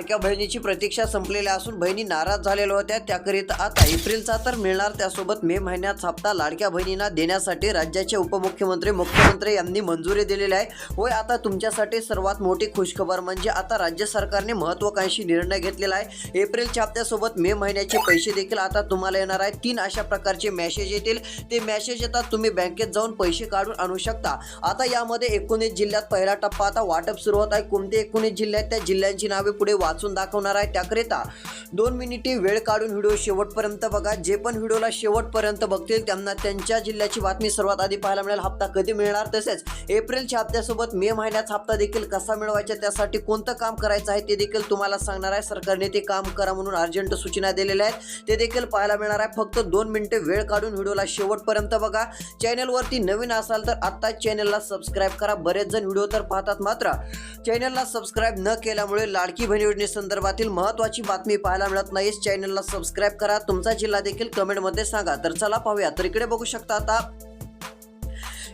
लाडक्या बहिणीची प्रतीक्षा संपलेल्या असून बहिणी नाराज झालेल्या होत्या. त्याकरिता आता एप्रिलचा तर मिळणार त्यासोबत मे महिन्यात हप्ता लाडक्या बहिणींना देण्यासाठी राज्याचे उपमुख्यमंत्री मुख्यमंत्री यांनी मंजुरी दिलेली आहे. होय आता तुमच्यासाठी सर्वात मोठी खुशखबर म्हणजे आता राज्य सरकारने महत्वाकांक्षी निर्णय घेतलेला आहे. एप्रिलच्या हप्त्यासोबत मे महिन्याचे पैसे देखील आता तुम्हाला येणार आहे तीन अशा प्रकारचे मॅसेज येतील. ते मॅसेज येतात तुम्ही बँकेत जाऊन पैसे काढून आणू शकता. आता यामध्ये एकोणीस जिल्ह्यात पहिला टप्पा आता वाटप सुरू होत आहे. कोणते एकोणीस जिल्ह्यात त्या जिल्ह्यांची नावे पुढे वा वाचून दाखवणार आहे. त्याकरिता दोन मिनिटे वेळ काढून व्हिडिओ शेवटपर्यंत बघा. जे पण व्हिडिओला शेवटपर्यंत बघतील त्यांना त्यांच्या जिल्ह्याची बातमी सर्वात आधी पाहायला मिळेल. हप्ता कधी मिळणार? तसेच एप्रिलच्या हप्त्यासोबत मे महिन्याचा हप्ता देखील कसा मिळवायचा? त्यासाठी कोणतं काम करायचं आहे? ते देखील तुम्हाला सांगणार आहे. सरकारने ते काम करा म्हणून अर्जंट सूचना दिलेल्या आहेत. ते देखील पाहायला मिळणार आहे. फक्त दोन मिनिटे वेळ काढून व्हिडिओला शेवटपर्यंत बघा. चॅनलवरती नवीन असाल तर आत्ताच चॅनलला सबस्क्राईब करा. बरेच जण व्हिडिओ तर पाहतात मात्र चॅनलला सबस्क्राईब न केल्यामुळे लाडकी बहिणी योजनेसंदर्भातील महत्वाची बातमी पाहायला मिळत नाही चॅनलला सबस्क्राईब करा. तुमचा जिल्हा देखील कमेंटमध्ये सांगा. तर चला पाहूया. तर इकडे बघू शकता आता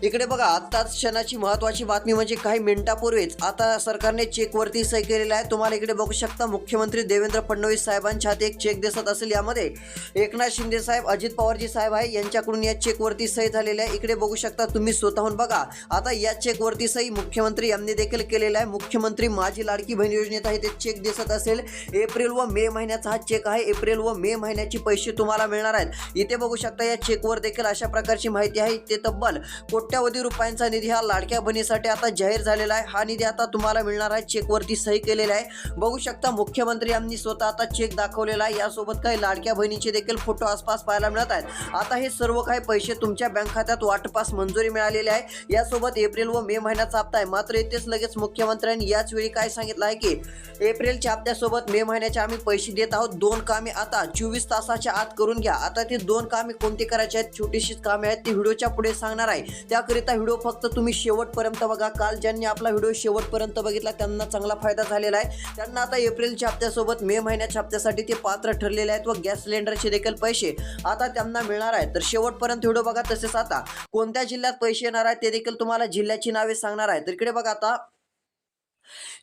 इकडे बघा आत्ताच क्षणाची महत्वाची बातमी म्हणजे काही मिनिटापूर्वीच आता सरकारने चेकवरती सही केलेला आहे. तुम्हाला इकडे बघू शकता मुख्यमंत्री देवेंद्र फडणवीस साहेबांच्या हाती एक चेक दिसत असेल यामध्ये. एकनाथ शिंदे साहेब अजित पवारजी साहेब आहे यांच्याकडून या चेकवरती सही झालेली आहे. इकडे बघू शकता तुम्ही स्वतःहून बघा. आता या चेकवरती सही मुख्यमंत्री यांनी देखील केलेला आहे. मुख्यमंत्री माझी लाडकी बहीण योजनेत आहे ते चेक दिसत असेल. एप्रिल व मे महिन्याचा हा चेक आहे. एप्रिल व मे महिन्याचे पैसे तुम्हाला मिळणार आहेत. इथे बघू शकता या चेकवर देखील अशा प्रकारची माहिती आहे. ते तब्बल कोट्यावधी रुपयांचा निधी हा लाडक्या बहिणीसाठी आता जाहीर झालेला आहे. हा निधी आता तुम्हाला मिळणार आहे. चेकवरती सही केलेला आहे. बघू शकता मुख्यमंत्री यांनी स्वतः आता चेक दाखवलेला आहे. यासोबत काही लाडक्या बहिणीचे देखील फोटो आसपास पाहायला मिळत आहेत. आता हे सर्व काही पैसे तुमच्या बँक खात्यात वाटपास मंजुरी मिळालेली आहे. यासोबत एप्रिल व मे महिन्याचा हप्ता आहे मात्र इथेच लगेच मुख्यमंत्र्यांनी याच वेळी काय सांगितलं आहे की एप्रिलच्या हप्त्यासोबत मे महिन्याचे आम्ही पैसे देत आहोत. दोन कामे आता चोवीस तासाच्या आत करून घ्या. आता ते दोन कामे कोणती करायची आहेत? छोटीशीच कामे आहेत. ती व्हिडिओच्या पुढे सांगणार आहे. त्याकरिता व्हिडिओ फक्त तुम्ही शेवटपर्यंत बघा. काल ज्यांनी आपला व्हिडिओ शेवटपर्यंत बघितला त्यांना चांगला फायदा झालेला आहे. त्यांना आता एप्रिलच्या हप्त्यासोबत मे महिन्याच्या हप्त्यासाठी ते पात्र ठरलेले आहेत व गॅस सिलेंडरचे देखील पैसे आता त्यांना मिळणार आहेत. तर शेवटपर्यंत व्हिडिओ बघा तसेच आता. कोणत्या जिल्ह्यात पैसे येणार आहेत ते देखील तुम्हाला जिल्ह्याची नावे सांगणार आहे. तर इकडे बघा आता.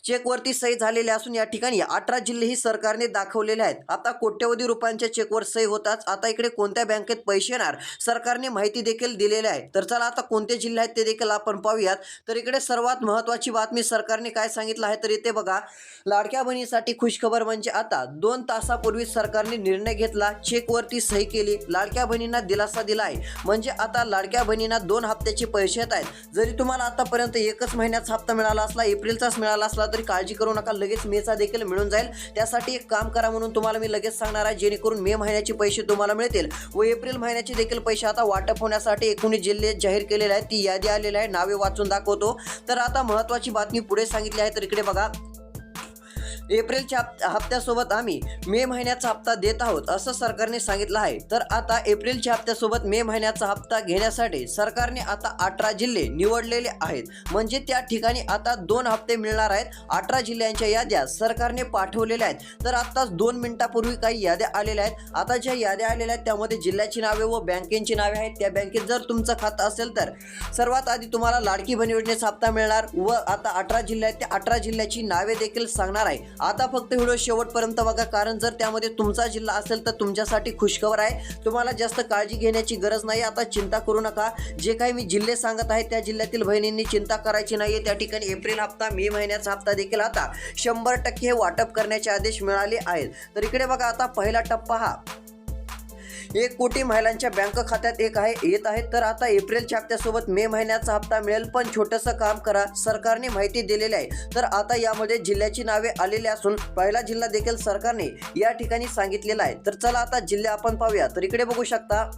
चेकवरती सही झालेले असून या ठिकाणी अठरा जिल्हेही सरकारने दाखवलेले आहेत. आता कोट्यवधी रुपयांच्या चेकवर सही होताच. आता इकडे कोणत्या बँकेत पैसे येणार? सरकारने माहिती देखील दिलेली आहे. तर चला आता कोणते जिल्हे आहेत ते देखील आपण पाहूयात. तर इकडे सर्वात महत्त्वाची बातमी सरकारने काय सांगितलं आहे तर इथे बघा. लाडक्या बहिणीसाठी खुशखबर म्हणजे आता दोन तासापूर्वी सरकारने निर्णय घेतला. चेकवरती सही केली. लाडक्या बहिणींना दिलासा दिला आहे म्हणजे आता लाडक्या बहिणींना दोन हप्त्याचे पैसे येत आहेत. जरी तुम्हाला आतापर्यंत एकच महिन्याचा हप्ता मिळाला असला एप्रिलचाच मिळाला असला तरी काळजी करू नका. लगेच मेचा देखील मिळून जाईल. त्यासाठी एक काम करा म्हणून तुम्हाला मी लगेच सांगणार आहे जेणेकरून मे महिन्याचे पैसे तुम्हाला मिळतील. व एप्रिल महिन्याचे देखील पैसे आता वाटप होण्यासाठी एकोणीस जिल्हे जाहीर केलेले आहेत. ती यादी आलेली आहे. नावे वाचून दाखवतो. तर आता महत्त्वाची बातमी पुढे सांगितली आहे तर इकडे बघा. एप्रिलच्या हप्त्यासोबत आम्ही मे महिन्याचा हप्ता देत आहोत असं सरकारने सांगितलं आहे. तर आता एप्रिलच्या हप्त्यासोबत मे महिन्याचा हप्ता घेण्यासाठी सरकारने आता अठरा जिल्हे निवडलेले आहेत. म्हणजे त्या ठिकाणी आता दोन हप्ते मिळणार आहेत. अठरा जिल्ह्यांच्या याद्या सरकारने पाठवलेल्या आहेत. तर आत्ताच दोन मिनिटापूर्वी काही याद्या आलेल्या आहेत. आता ज्या याद्या आलेल्या आहेत त्यामध्ये जिल्ह्याची नावे व बँकेची नावे आहेत. त्या बँकेत जर तुमचं खातं असेल तर सर्वात आधी तुम्हाला लाडकी बन योजनेचा हप्ता मिळणार व आता अठरा जिल्ह्यात त्या अठरा जिल्ह्याची नावे देखील सांगणार आहे. आता फक्त व्हिडिओ शेवटपर्यंत बघा कारण जर त्यामध्ये तुमचा जिल्हा असेल तर तुमच्यासाठी खुशखबर आहे. तुम्हाला जास्त काळजी घेण्याची गरज नाही. आता चिंता करू नका. जे काही मी जिल्हे सांगत आहे त्या जिल्ह्यातील बहिणींनी चिंता करायची नाही त्या ठिकाणी एप्रिल हप्ता मे महिन्याचा हप्ता देखील आता शंभर टक्के वाटप करण्याचे आदेश मिळाले आहेत. तर इकडे बघा आता पहिला टप्पा हा. एक कोटी महिलांच्या बँक खात्यात एक आहे येत आहे. तर आता एप्रिलच्या हप्त्यासोबत मे महिन्याचा हप्ता मिळेल पण छोटंसं काम करा सरकारने माहिती दिलेली आहे. तर आता यामध्ये जिल्ह्याची नावे आलेली असून पहिला जिल्हा देखील सरकारने या ठिकाणी सांगितलेला आहे. तर चला आता जिल्हे आपण पाहूया. तर इकडे बघू शकता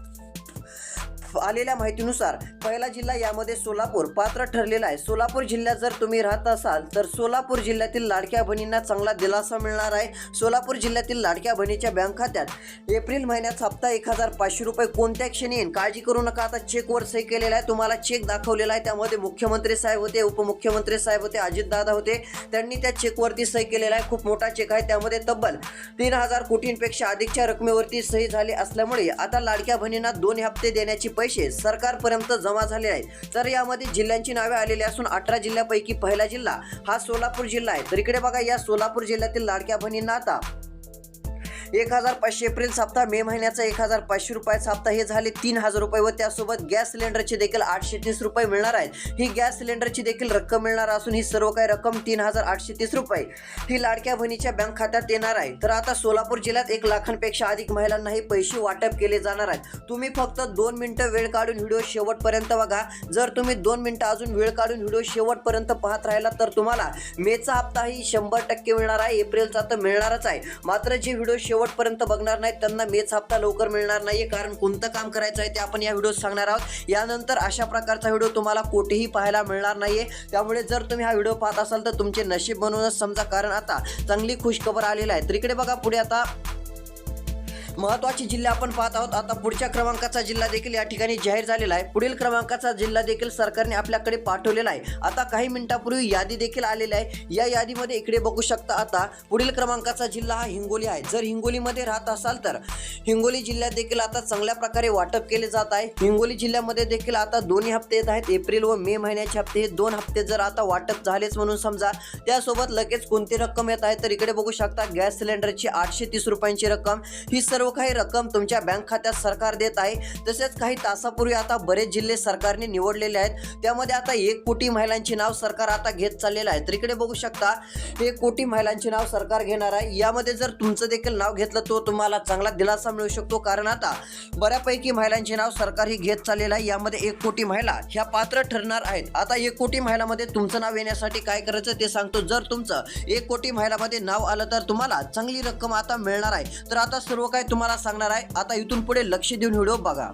आलेल्या माहितीनुसार पहिला जिल्हा यामध्ये सोलापूर. पात्र ठरलेला आहे. सोलापूर जिल्ह्यात जर तुम्ही राहत असाल तर सोलापूर जिल्ह्यातील लाडक्या बहिणींना चांगला दिलासा मिळणार आहे. सोलापूर जिल्ह्यातील लाडक्या बहिणीच्या बँक खात्यात एप्रिल महिन्यात हप्ता एक हजार पाचशे रुपये कोणत्या क्षणी येईल काळजी करू नका. आता चेकवर सही केलेला आहे. तुम्हाला चेक दाखवलेला आहे. त्यामध्ये मुख्यमंत्री साहेब होते उपमुख्यमंत्री साहेब होते अजितदादा होते. त्यांनी त्या चेकवरती सही केलेला आहे. खूप मोठा चेक आहे. त्यामध्ये तब्बल तीन हजार कोटींपेक्षा अधिकच्या रकमेवरती सही झाली असल्यामुळे आता लाडक्या बहिणींना दोन हप्ते देण्याची पैसे पैसे सरकारपर्यंत जमा झाले आहेत. तर यामध्ये जिल्ह्यांची नावे आलेली असून अठरा जिल्ह्यापैकी पहिला जिल्हा हा सोलापूर जिल्हा आहे. तर इकडे बघा या सोलापूर जिल्ह्यातील लाडक्या बहिणींना आता एक हजार पाचशे एप्रिल हप्ता मे महिन्याचा एक हजार पाचशे रुपयाचा हप्ता हे झाले तीन हजार रुपये व त्यासोबत गॅस सिलेंडरचे देखील आठशे तीस रुपये मिळणार आहेत. ही गॅस सिलेंडरची देखील रक्कम मिळणार असून ही सर्व काही रक्कम तीन हजार आठशे तीस रुपये. ही लाडक्या बहिणीच्या बँक खात्यात येणार आहे. तर आता सोलापूर जिल्ह्यात एक लाखांपेक्षा अधिक महिलांना हे पैसे वाटप केले जाणार आहेत. तुम्ही फक्त दोन मिनिटं वेळ काढून व्हिडिओ शेवटपर्यंत बघा. जर तुम्ही दोन मिनिटं अजून वेळ काढून व्हिडिओ शेवटपर्यंत पाहत राहिला तर तुम्हाला मेचा हप्ता ही शंभर टक्के मिळणार आहे. एप्रिलचा तर मिळणारच आहे. मात्र जे व्हिडिओ शेवटपर्यंत बघणार नाहीत. त्यांना मेच हप्ता लवकर मिळणार नाहीये. कारण कोणतं काम करायचं आहे ते आपण या व्हिडिओत सांगणार आहोत. यानंतर अशा प्रकारचा व्हिडिओ तुम्हाला कुठेही पाहायला मिळणार नाहीये. त्यामुळे जर तुम्ही हा व्हिडिओ पाहत असाल तर तुमचे नशीब बनवूनच समजा. कारण आता चांगली खुशखबर आलेला आहे. तर इकडे बघा पुढे आता. महत्वाची जिल्हे आपण पाहत आहोत. आता पुढच्या क्रमांकाचा जिल्हा देखील या ठिकाणी जाहीर झालेला आहे. पुढील क्रमांकाचा जिल्हा देखील सरकारने आपल्याकडे पाठवलेला आहे. आता काही मिनिटापूर्वी यादी देखील आलेली आहे. या यादीमध्ये इकडे बघू शकता आता पुढील क्रमांकाचा जिल्हा हा हिंगोली आहे. जर हिंगोलीमध्ये राहत असाल तर हिंगोली जिल्ह्यात देखील आता चांगल्या प्रकारे वाटप केले जात आहे. हिंगोली जिल्ह्यामध्ये देखील आता दोन्ही हप्ते येत आहेत. एप्रिल व मे महिन्याचे हप्ते. हे दोन हप्ते जर आता वाटप झालेच म्हणून समजा त्यासोबत लगेच कोणती रक्कम येत आहे? तर इकडे बघू शकता गॅस सिलेंडरची आठशे तीस रुपयांची रक्कम. ही सर्व काही रक्कम तुमच्या बँक खात्यात सरकार देत आहे. तसेच काही तासापूर्वी आता बरेच जिल्हे सरकारने निवडलेले आहेत. त्यामध्ये आता एक कोटी महिलांची नाव सरकार आता घेत चाललेलं आहे. तर इकडे बघू शकता एक कोटी महिलांची नाव सरकार घेणार आहे. यामध्ये जर तुमचं देखील नाव घेतलं तो तुम्हाला चांगला दिलासा मिळू शकतो. कारण आता बऱ्यापैकी महिलांचे नाव सरकार ही घेत चाललेलं आहे. यामध्ये एक कोटी महिला ह्या पात्र ठरणार आहेत. आता एक कोटी महिलामध्ये तुमचं नाव येण्यासाठी काय करायचं ते सांगतो. जर तुमचं एक कोटी महिलामध्ये नाव आलं तर तुम्हाला चांगली रक्कम आता मिळणार आहे. तर आता सर्व काही तुम्हाला सांगणार आहे. आता इथून पुढे लक्ष देऊन व्हिडिओ बघा.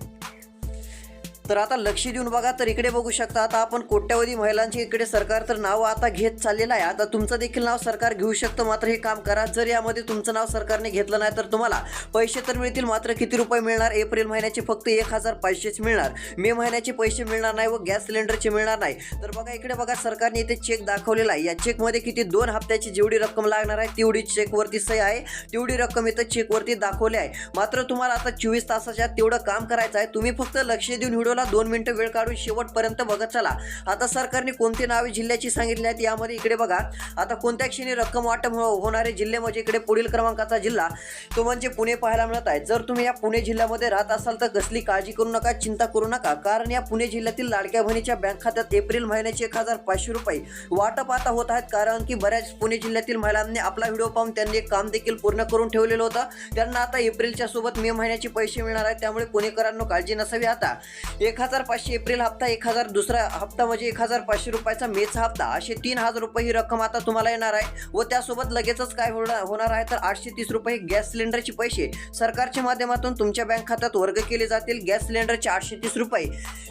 तर आता लक्ष देऊन बघा तर इकडे बघू शकता आता आपण कोट्यावधी महिलांचे इकडे सरकार तर नाव आता घेत चाललेलं आहे. आता तुमचं देखील नाव सरकार घेऊ शकतं मात्र हे काम करा. जर यामध्ये तुमचं नाव सरकारने घेतलं नाही तर तुम्हाला पैसे तर मिळतील मात्र किती रुपये मिळणार? एप्रिल महिन्याचे फक्त एक हजार पाचशेच मिळणार. मे महिन्याचे पैसे मिळणार नाही व गॅस सिलेंडरचे मिळणार नाही. तर बघा इकडे बघा सरकारने इथे चेक दाखवलेला आहे. या चेकमध्ये किती दोन हप्त्याची जेवढी रक्कम लागणार आहे तेवढी चेकवरती सही आहे. तेवढी रक्कम इथं चेकवरती दाखवली आहे. मात्र तुम्हाला आता चोवीस तासाच्या तेवढं काम करायचं आहे. तुम्ही फक्त लक्ष देऊन व्हिडिओला दोन मिनिटं वेळ काढून शेवटपर्यंत बघत चला. आता सरकारने कोणती नावे जिल्ह्याची सांगितली आहेत यामध्ये इकडे बघा. आता कोणत्या क्षणी रक्कम वाटप हो- होणारे जिल्हे म्हणजे इकडे पुढील क्रमांकाचा जिल्हा तो म्हणजे पुणे पाहायला मिळत आहे. जर तुम्ही या पुणे जिल्ह्यामध्ये राहत असाल तर कसली काळजी करू नका चिंता करू नका. कारण या पुणे जिल्ह्यातील लाडक्या बहिणीच्या बँक खात्यात एप्रिल महिन्याचे एक हजार पाचशे रुपये वाटप आता होत आहेत. कारण की बऱ्याच पुणे जिल्ह्यातील महिलांनी आपला व्हिडिओ पाहून त्यांनी एक काम देखील पूर्ण करून ठेवलेलं होतं. त्यांना आता एप्रिलच्या सोबत मे महिन्याचे पैसे मिळणार आहेत. त्यामुळे पुणेकरांनो काळजी नसावी आता. एक हजार पाचशे एप्रिल हप्ता एक हजार दुसरा हप्ता म्हणजे एक हजार पाचशे रुपयाचा मेचा हप्ता. असे तीन हजार रुपये ही रक्कम आता तुम्हाला येणार आहे. व त्यासोबत लगेचच काय होणार होणार आहे तर आठशे तीस रुपये गॅस सिलेंडरचे पैसे सरकारच्या माध्यमातून तुमच्या बँक खात्यात वर्ग केले जातील. गॅस सिलेंडरचे आठशे तीस रुपये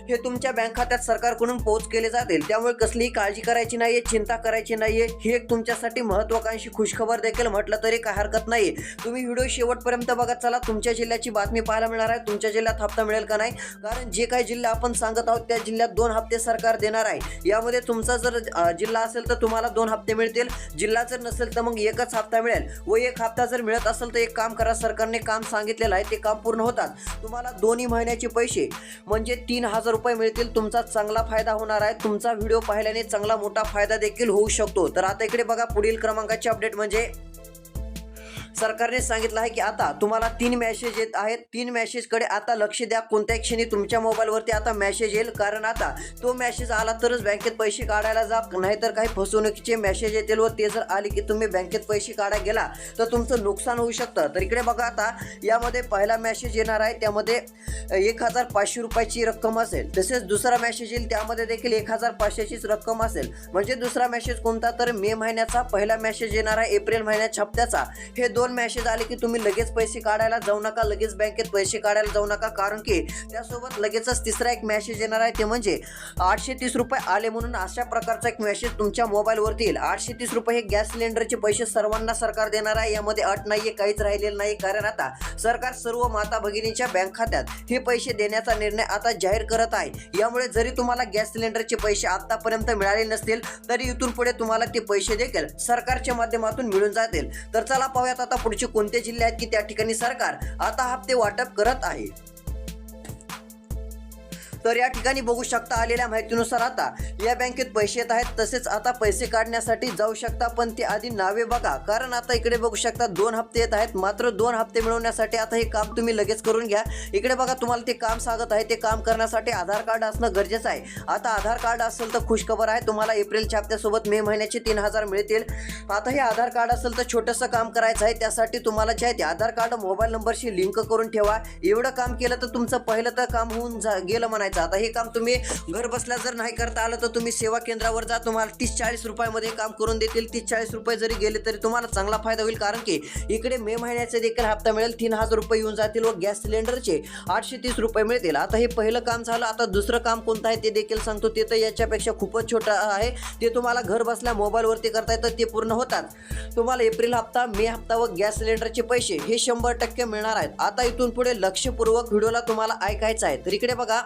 हे तुमच्या बँक खात्यात सरकारकडून पोहोच केले जातील. त्यामुळे कसलीही काळजी करायची नाहीये चिंता करायची नाहीये. ही एक तुमच्यासाठी महत्वाकांक्षी खुशखबर देखील म्हटलं तरी काय हरकत नाही. तुम्ही व्हिडिओ शेवटपर्यंत बघत चला. तुमच्या जिल्ह्याची बातमी पाहायला मिळणार आहे. तुमच्या जिल्ह्यात हप्ता मिळेल का नाही? कारण जे काही जिल्हा आपण सांगत आहोत त्या जिल्ह्यात दोन हप्ते सरकार देणार आहे. यामध्ये तुमचा जर जिल्हा असेल तर तुम्हाला दोन हप्ते मिळतील. जिल्हा जर नसेल तर मग एकच हप्ता मिळेल. व एक हप्ता जर मिळत असेल तर एक काम करा सरकारने काम सांगितलेलं आहे ते काम पूर्ण होतात. तुम्हाला दोन्ही महिन्याचे पैसे म्हणजे तीन हजार रुपये मिळतील. तुमचा चांगला फायदा होणार आहे. तुमचा व्हिडिओ पाहिल्याने चांगला मोठा फायदा देखील होऊ शकतो. तर आता इकडे बघा पुढील क्रमांकाचे अपडेट म्हणजे सरकारने सांगितलं आहे की आता तुम्हाला तीन मॅसेज येत आहेत. तीन मॅसेजकडे आता लक्ष द्या. कोणत्याही क्षणी तुमच्या मोबाईलवरती आता मॅसेज येईल. कारण आता तो मॅसेज आला तरच बँकेत पैसे काढायला जा. नाहीतर काही फसवणुकीचे मॅसेज येतील व ते जर आले की तुम्ही बँकेत पैसे काढायला गेला तर तुमचं नुकसान होऊ शकतं. तर इकडे बघा आता यामध्ये पहिला मॅसेज येणार आहे. त्यामध्ये एक हजार पाचशे रुपयाची रक्कम असेल. तसेच दुसरा मॅसेज येईल. त्यामध्ये देखील एक हजार पाचशेचीच रक्कम असेल. म्हणजे दुसरा मॅसेज कोणता? तर मे महिन्याचा पहिला मॅसेज येणार आहे. एप्रिल महिन्याच्या हप्त्याचा. हे दोन दोन मॅसेज आले की तुम्ही लगेच पैसे काढायला जाऊ नका लगेच बँकेत पैसे काढायला जाऊ नका. कारण की त्यासोबत लगेचच तिसरा एक मॅसेज येणार आहे ते म्हणजे आठशे तीस रुपये आले म्हणून अशा प्रकारचा एक मॅसेज तुमच्या मोबाईलवरती येईल. आठशे तीस रुपये हे गॅस सिलेंडरचे पैसे सर्वांना सरकार देणार आहे. यामध्ये अट नाहीये काहीच राहिलेलं नाही कारण आता सरकार सर्व माता भगिनीच्या बँक खात्यात हे पैसे देण्याचा निर्णय आता जाहीर करत आहे. यामुळे जरी तुम्हाला गॅस सिलेंडरचे पैसे आतापर्यंत मिळाले नसतील तरी इथून पुढे तुम्हाला ते पैसे देखील सरकारच्या माध्यमातून मिळून जातील. तर चला पाहूयात आता पुढचे कोणते जिल्हे आहेत की त्या ठिकाणी सरकार आता हप्ते वाटप करत आहे? तर या ठिकाणी बघू शकता आलेल्या माहितीनुसार आता या बँकेत पैसे येत आहेत तसेच आता पैसे काढण्यासाठी जाऊ शकता पण ते आधी नावे बघा. कारण आता इकडे बघू शकता दोन हप्ते येत आहेत मात्र दोन हप्ते मिळवण्यासाठी आता हे काम तुम्ही लगेच करून घ्या. इकडे बघा तुम्हाला ते काम सांगत आहे ते काम करण्यासाठी आधार कार्ड असणं गरजेचं आहे. आता आधार कार्ड असेल तर खुशखबर आहे तुम्हाला एप्रिलच्या हप्त्यासोबत मे महिन्याचे तीन हजार मिळतील. आता हे आधार कार्ड असेल तर छोटंसं काम करायचं आहे त्यासाठी तुम्हाला जे आहे ते आधार कार्ड मोबाईल नंबरशी लिंक करून ठेवा. एवढं काम केलं तर तुमचं पहिलं तर काम होऊन जा गेलं म्हणायचं. आता हे काम तुम्ही घर बसल्या जर नाही करता आलं तर तुम्ही सेवा केंद्रावर जा. तुम्हाला तीस चाळीस रुपयामध्ये काम करून देतील. तीस चाळीस रुपये जरी गेले तरी तुम्हाला चांगला फायदा होईल. कारण की इकडे मे महिन्याचे देखील हप्ता मिळेल. तीन हजार रुपये येऊन जातील व गॅस सिलेंडरचे आठशे तीस रुपये मिळतील. आता हे पहिलं काम झालं. आता दुसरं काम कोणतं आहे ते देखील सांगतो. ते तर याच्यापेक्षा खूपच छोटं आहे. ते तुम्हाला घर बसल्या मोबाईलवरती करता येतं. ते पूर्ण होतात. तुम्हाला एप्रिल हप्ता मे हप्ता व गॅस सिलेंडरचे पैसे हे शंभर टक्के मिळणार आहेत. आता इथून पुढे लक्षपूर्वक व्हिडिओला तुम्हाला ऐकायचं आहे. तर इकडे बघा.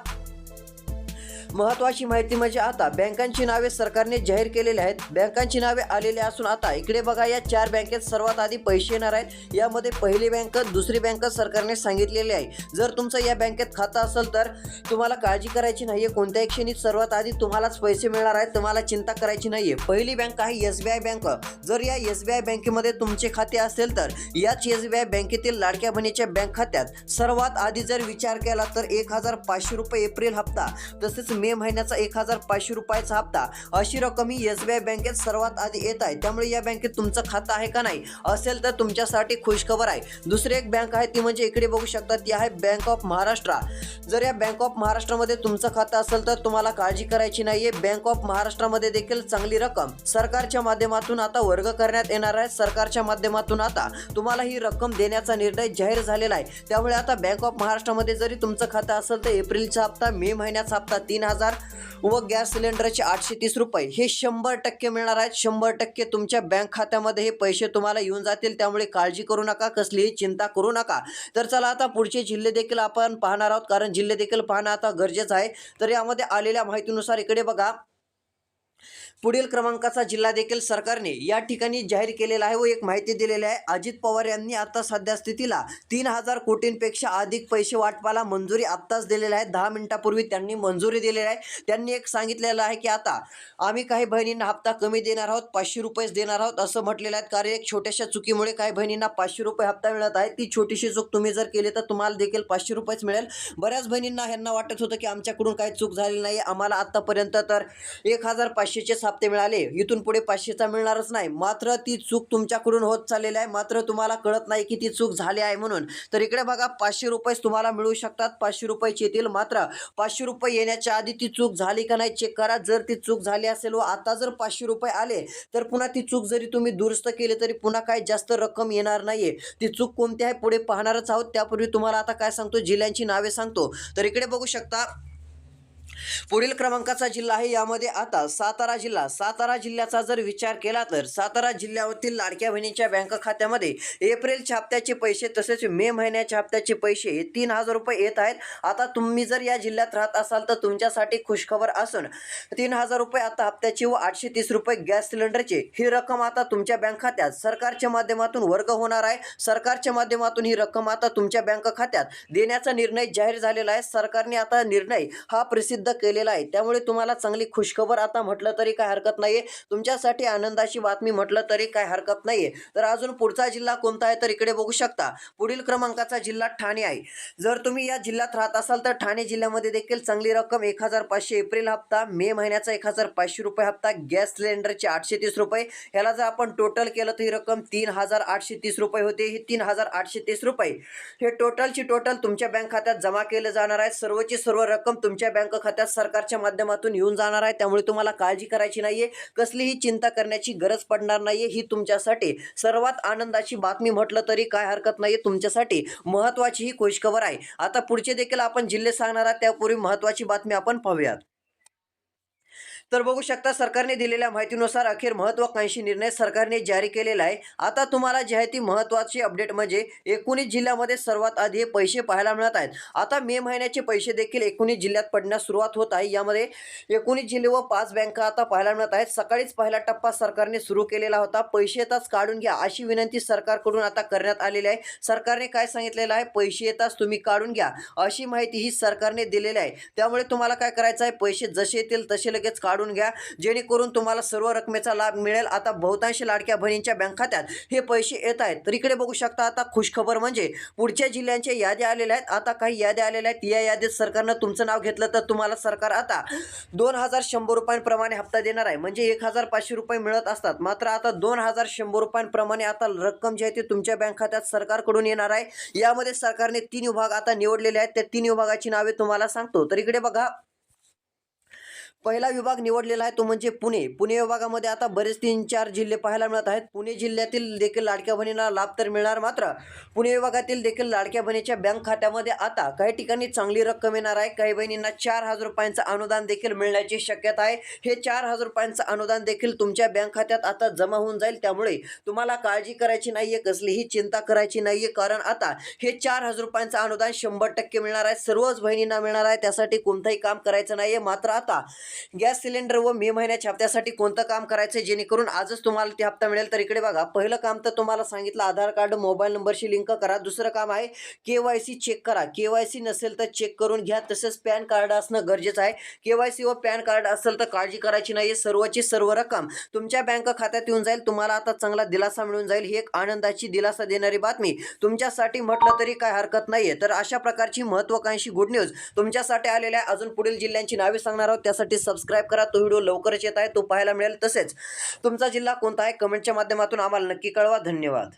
महत्वाची माहिती म्हणजे आता बँकांची नावे सरकारने जाहीर केलेली आहेत. बँकांची नावे आलेली असून आता इकडे बघा या चार बँकेत सर्वात आधी पैसे येणार आहेत. यामध्ये पहिली बँक दुसरी बँक सरकारने सांगितलेली आहे. जर तुमचं या बँकेत खातं असेल तर तुम्हाला काळजी करायची नाहीये. कोणत्याही क्षणी सर्वात आधी तुम्हालाच पैसे मिळणार आहेत. तुम्हाला चिंता करायची नाहीये. पहिली बँक आहे एस बी आय बँक. जर या एस बी आय बँकेमध्ये तुमचे खाते असेल तर याच एस बी आय बँकेतील लाडक्या बहिणीच्या बँक खात्यात सर्वात आधी जर विचार केला तर एक हजार पाचशे रुपये एप्रिल हप्ता तसेच मे महिन्याचा एक हजार पाचशे रुपयाचा हप्ता. अशी रक्कम ही एस बी आय बँकेत सर्वात आधी येत आहे. त्यामुळे या बँकेत तुमचं खातं आहे का नाही? असेल तर तुमच्यासाठी खुशखबर आहे. दुसरी एक बँक आहे ती म्हणजे इकडे बघू शकता ती आहे बँक ऑफ महाराष्ट्र. जर या बँक ऑफ महाराष्ट्रामध्ये तुमचं खातं असेल तर तुम्हाला काळजी करायची नाहीये. बँक ऑफ महाराष्ट्रामध्ये देखील चांगली रक्कम सरकारच्या माध्यमातून आता वर्ग करण्यात येणार आहे. सरकारच्या माध्यमातून आता तुम्हाला ही रक्कम देण्याचा निर्णय जाहीर झालेला आहे. त्यामुळे आता बँक ऑफ महाराष्ट्रामध्ये जरी तुमचं खातं असेल तर एप्रिलचा हप्ता मे महिन्याचा हप्ता तीन हजार व गॅस सिलेंडरचे आठशे तीस रुपये. हे शंभर टक्के मिळणार आहेत. शंभर टक्के तुमच्या बँक खात्यामध्ये हे पैसे तुम्हाला येऊन जातील. त्यामुळे काळजी करू नका कसलीही चिंता करू नका. तर चला आता पुढचे जिल्हे देखील आपण पाहणार आहोत कारण जिल्हे देखील पाहणं आता गरजेचं आहे. तर यामध्ये आलेल्या माहितीनुसार इकडे बघा. पुढील क्रमांकाचा जिल्हा देखील सरकारने या ठिकाणी जाहीर केलेला आहे व एक माहिती दिलेली आहे. अजित पवार यांनी आता सध्या स्थितीला तीन हजार कोटींपेक्षा अधिक पैसे वाटपाला मंजुरी आत्ताच दिलेली आहे. दहा मिनिटापूर्वी त्यांनी मंजुरी दिलेली आहे. त्यांनी एक सांगितलेलं आहे की आता आम्ही काही बहिणींना हप्ता कमी देणार आहोत पाचशे रुपयेच देणार आहोत असं म्हटलेलं आहे. कारण एक छोट्याशा चुकीमुळे काही बहिणींना पाचशे रुपये हप्ता मिळत आहे. ती छोटीशी चूक तुम्ही जर केली तर तुम्हाला देखील पाचशे रुपयेच मिळेल. बऱ्याच बहिणींना ह्यांना वाटत होतं की आमच्याकडून काही चूक झाली नाही. आम्हाला आत्तापर्यंत तर एक हजार पाचशेचेच हप्ते मिळाले. इथून पुढे पाचशेचा मिळणारच नाही. मात्र ती चूक तुमच्याकडून होत चाललेली आहे. मात्र तुम्हाला कळत नाही की ती चूक झाली आहे म्हणून. तर इकडे बघा पाचशे रुपयेच तुम्हाला मिळू शकतात. पाचशे रुपयेची येतील. मात्र पाचशे रुपये येण्याच्या आधी ती चूक झाली का नाही चेक करा. जर ती चूक झाली असेल व आता जर पाचशे रुपये आले तर पुन्हा ती चूक जरी तुम्ही दुरुस्त केली तरी पुन्हा काही जास्त रक्कम येणार नाहीये. ती चूक कोणती आहे पुढे पाहणारच आहोत. त्यापूर्वी तुम्हाला आता काय सांगतो? जिल्ह्यांची नावे सांगतो. तर इकडे बघू शकता पुढील क्रमांकाचा जिल्हा आहे यामध्ये. आता सातारा जिल्हा. सातारा जिल्ह्याचा जर विचार केला तर सातारा जिल्ह्यावरील लाडक्या बहिणीच्या बँक खात्यामध्ये एप्रिलच्या हप्त्याचे पैसे तसेच मे महिन्याच्या हप्त्याचे पैसे हे तीन हजार रुपये येत आहेत. आता तुम्ही जर या जिल्ह्यात राहत असाल तर तुमच्यासाठी खुशखबर असून तीन हजार रुपये आता हप्त्याची व आठशे तीस रुपये गॅस सिलेंडरचे ही रक्कम आता तुमच्या बँक खात्यात सरकारच्या माध्यमातून वर्ग होणार आहे. सरकारच्या माध्यमातून ही रक्कम आता तुमच्या बँक खात्यात देण्याचा निर्णय जाहीर झालेला आहे. सरकारने आता निर्णय हा प्रसिद्ध केलेला आहे. त्यामुळे तुम्हाला चांगली खुशखबर आता म्हटलं तरी काय हरकत नाहीये. तुमच्यासाठी आनंदाची बातमी म्हटलं तरी काय हरकत नाहीये. तर अजून पुढचा जिल्हा कोणता आहे तर इकडे बघू शकता. पुढील क्रमांकाचा जिल्हा ठाणे आहे. जर तुम्ही या जिल्ह्यात राहत असाल तर ठाणे जिल्ह्यामध्ये देखील चांगली रक्कम एक हजार पाचशे एप्रिल हप्ता मे महिन्याचा एक हजार पाचशे रुपये हप्ता गॅस सिलेंडरचे आठशे तीस रुपये. ह्याला जर आपण टोटल केलं तर ही रक्कम तीन हजार आठशे तीस रुपये होते. ही तीन हजार आठशे तीस रुपये. हे टोटलची टोटल तुमच्या बँक खात्यात जमा केलं जाणार आहे. सर्वची सर्व रक्कम तुमच्या बँक खात्यात सरकारच्या माध्यमातून येऊन जाणार आहे. त्यामुळे तुम्हाला काळजी करायची नाहीये. कसलीही चिंता करण्याची गरज पडणार नाहीये. ही तुमच्यासाठी सर्वात आनंदाची बातमी म्हटलं तरी काय हरकत नाहीये. तुमच्यासाठी महत्वाची ही खुशखबर आहे. आता पुढचे देखील आपण जिल्हे सांगणार आहात. त्यापूर्वी महत्वाची बातमी आपण पाहूयात. तर बघू शकता सरकारने दिलेल्या माहितीनुसार अखेर महत्वाकांक्षी निर्णय सरकारने जारी केलेला आहे. आता तुम्हाला जी आहे ती महत्वाची अपडेट म्हणजे एकोणीस जिल्ह्यामध्ये सर्वात आधी हे पैसे पाहायला मिळत आहेत. आता मे महिन्याचे पैसे देखील एकोणीस जिल्ह्यात पडण्यास सुरुवात होत आहे. यामध्ये एकोणीस जिल्हे व पाच बँका आता पाहायला मिळत आहेत. सकाळीच पहिला टप्पा सरकारने सुरू केलेला होता. पैसे येताच काढून घ्या अशी विनंती सरकारकडून आता करण्यात आलेली आहे. सरकारने काय सांगितलेलं आहे? पैसे येताच तुम्ही काढून घ्या अशी माहिती ही सरकारने दिलेली आहे. त्यामुळे तुम्हाला काय करायचं आहे? पैसे जसे येतील तसे लगेच काढून घ्या. जेणेकरून तुम्हाला सर्व रकमेचा लाभ मिळेल. आता बहुतांश लाडक्या बहिणींच्या बँक खात्यात हे पैसे येत आहेत. तर इकडे बघू शकता आता खुशखबर म्हणजे पुढच्या जिल्ह्यांच्या याद्या आलेल्या आहेत. आता काही याद्या आलेल्या आहेत. या यादीत सरकारनं तुमचं नाव घेतलं तर तुम्हाला सरकार आता दोन हजार शंभर रुपयांप्रमाणे हप्ता देणार आहे. म्हणजे एक हजार पाचशे रुपये मिळत असतात. मात्र आता दोन हजार शंभर रुपयांप्रमाणे आता रक्कम जी आहे ती तुमच्या बँक खात्यात सरकारकडून येणार आहे. यामध्ये सरकारने तीन विभाग आता निवडलेले आहेत. त्या तीन विभागाची नावे तुम्हाला सांगतो. तर इकडे बघा. पहिला विभाग निवडलेला आहे तो म्हणजे पुणे. पुणे विभागामध्ये आता बरेच तीन चार जिल्हे पाहायला मिळत आहेत. पुणे जिल्ह्यातील देखील लाडक्या बहिणीला लाभ तर मिळणार मात्र पुणे विभागातील देखील लाडक्या बहिणीच्या बँक खात्यामध्ये आता काही ठिकाणी चांगली रक्कम येणार आहे. काही बहिणींना चार हजार रुपयांचं अनुदान देखील मिळण्याची शक्यता आहे. हे चार हजार रुपयांचं अनुदान देखील तुमच्या बँक खात्यात आता जमा होऊन जाईल. त्यामुळे तुम्हाला काळजी करायची नाहीये कसलीही चिंता करायची नाहीये. कारण आता हे चार हजार रुपयांचं अनुदान शंभर टक्के मिळणार आहे. सर्वच बहिणींना मिळणार आहे. त्यासाठी कोणतंही काम करायचं नाहीये. मात्र आता गॅस सिलेंडर व मे महिन्याच्या हप्त्यासाठी कोणतं काम करायचं आहे जेणेकरून आजच तुम्हाला ते हप्ता मिळेल? तर इकडे बघा पहिलं काम तर तुम्हाला सांगितलं आधार कार्ड मोबाईल नंबरशी लिंक करा. दुसरं काम आहे के वाय सी चेक करा. के वाय सी नसेल तर चेक करून घ्या. तसंच पॅन कार्ड असणं गरजेचं आहे. के वाय सी व पॅन कार्ड असेल तर काळजी करायची नाही सर्वची सर्व रक्कम तुमच्या बँक खात्यात येऊन जाईल. तुम्हाला आता चांगला दिलासा मिळून जाईल. ही एक आनंदाची दिलासा देणारी बातमी. तुमच्यासाठी म्हटलं तरी काय हरकत नाहीये. तर अशा प्रकारची महत्वाकांक्षी गुड न्यूज तुमच्यासाठी आलेल्या अजून पुढील जिल्ह्यांची नावे सांगणार आहोत. त्यासाठी सबस्क्राईब करा. तो व्हिडिओ लवकरच येत आहे. तो पाहायला मिळेल तसेच. तुमचा जिल्हा कोणता आहे? कमेंटच्या माध्यमातून आम्हाला नक्की कळवा. धन्यवाद.